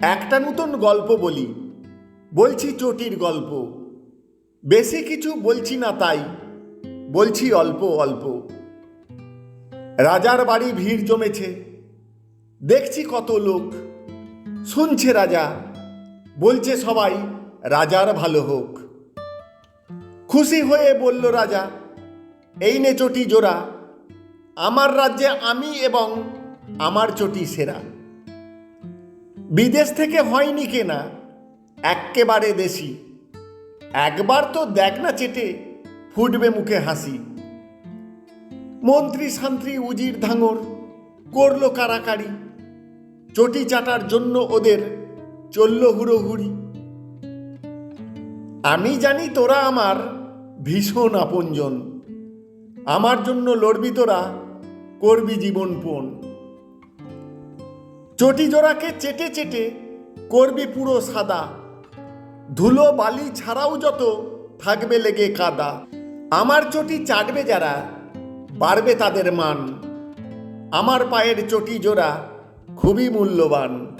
একটা নতুন গল্প বলি। বলছি চটির গল্প। বেশি কিছু বলছি না তাই, বলছি অল্প অল্প। রাজার বাড়ি ভিড় জমেছে। দেখছি কত লোক। শুনছে রাজা। বলছে সবাই, রাজার ভালো হোক। খুশি হয়ে বলল রাজা, এই নে চটি জোড়া। আমার রাজ্যে আমি এবং আমার চটি সেরা। বিদেশ থেকে হয়নি কেনা, এক্কেবারে দেশি। একবার তো দেখ না চেটে, ফুটবে মুখে হাসি। মন্ত্রী শান্ত্রী উজির ধাঙর করল কারাকারি, চটি চাটার জন্য ওদের চলল হুড়োহুড়ি। আমি জানি তোরা আমার ভীষণ আপনজন, আমার জন্য লড়বি তোরা, করবি জীবন পণ চটি জোড়াকে চেটে চেটে করবি পুরো সাদা। ধুলো বালি ছাড়াও যত থাকবে লেগে কাদা। আমার চটি চাটবে যারা, বাড়বে তাদের মান। আমার পায়ের চটি জোড়া খুবই মূল্যবান।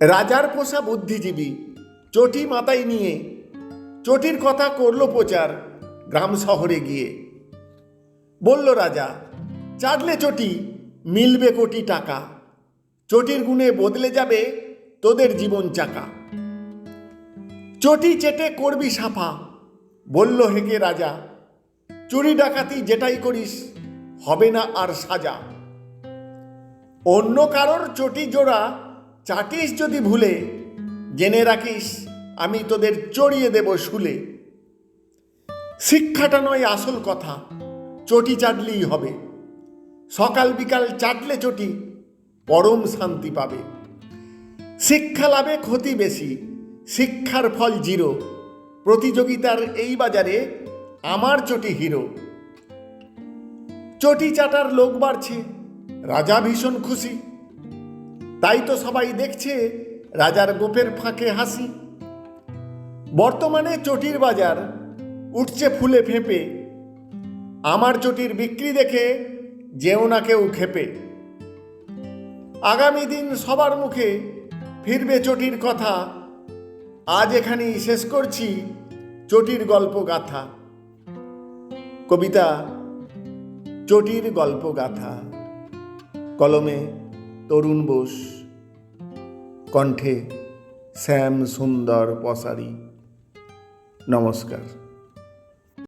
রাজার পোষা বুদ্ধিজীবী, চটি মাথায় নিয়ে চটির কথা করল প্রচার গ্রাম শহরে গিয়ে। বলল, রাজা, চাটলে চটি মিলবে কোটি টাকা। চটির গুণে বদলে যাবে তোদের জীবন চাকা। চটি চেটে করবি সাফা, বলল হেগে রাজা। চুরি ডাকাতি যেটাই করিস, হবে না আর সাজা। অন্য কারোর চটি জোড়া চাটিস যদি ভুলে, জেনে রাখিস আমি তোদের চড়িয়ে দেব শুলে। শিক্ষাটা নয় আসল কথা, চটি চাটলেই হবে। সকাল বিকাল চাটলে চটি, পরম শান্তি পাবে। শিক্ষা লাভে ক্ষতি বেশি, শিক্ষার ফল জিরো। প্রতিযোগিতার এই বাজারে আমার চটি হিরো। চটি চাটার লোক বাড়ছে, রাজা ভীষণ খুশি। তাই তো সবাই দেখছে রাজার গোপের ফাঁকে হাসি। বর্তমানে চটির বাজার উঠছে ফুলে ফেঁপে। আমার চটির বিক্রি দেখে যেও না কেউ খেপে আগামী দিন সবার মুখে ফিরবে চটির কথা। আজ এখানেই শেষ করছি চটির গল্প গাথা। কবিতা, চটির গল্প গাথা। কলমে তরুণ বোস, কণ্ঠে শ্যাম সুন্দর পসারি। নমস্কার।